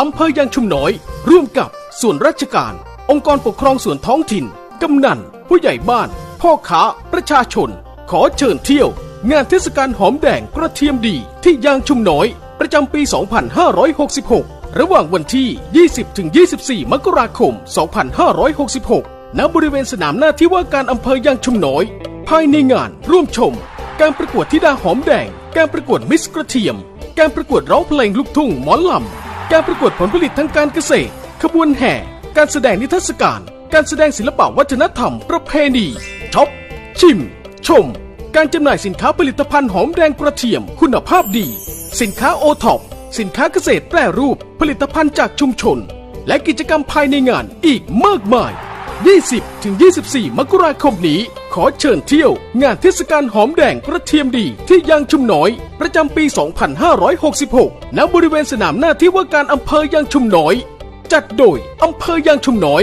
อำเภอยางชุมน้อย ร่วมกับส่วนราชการ องค์กรปกครองส่วนท้องถิ่น กำนัน ผู้ใหญ่บ้าน พ่อค้า ประชาชน ขอเชิญเที่ยว งานเทศกาลหอมแดงกระเทียมดีที่ยางชุมน้อย ประจำปี 2566 ระหว่างวันที่ 20-24 มกราคม 2566 ณ บริเวณสนามหน้าที่ว่าการอำเภอยางชุมน้อย ภายในงานร่วมชม การประกวดธิดาหอมแดง การประกวดมิสกระเทียม การประกวดร้องเพลงลูกทุ่งหมอลำ การประกวดผลผลิตทางการเกษตร ขบวนแห่ การแสดงนิทรรศการ การแสดงศิลปะวัฒนธรรมประเพณีช็อป ชิม ชม การจำหน่ายสินค้าผลิตภัณฑ์หอมแดงกระเทียมคุณภาพดี สินค้าโอท็อปสินค้าเกษตรแปรรูป ผลิตภัณฑ์จากชุมชน และกิจกรรมภายในงานอีกมากมาย 20-24 มกราคมนี้ ขอเชิญเที่ยว งานเทศกาลหอมแดงกระเทียมดีที่ยางชุมน้อย ประจำปี 2566 ณ บริเวณสนามหน้าที่ว่าการอำเภอยางชุมน้อย จัดโดยอำเภอยางชุมน้อย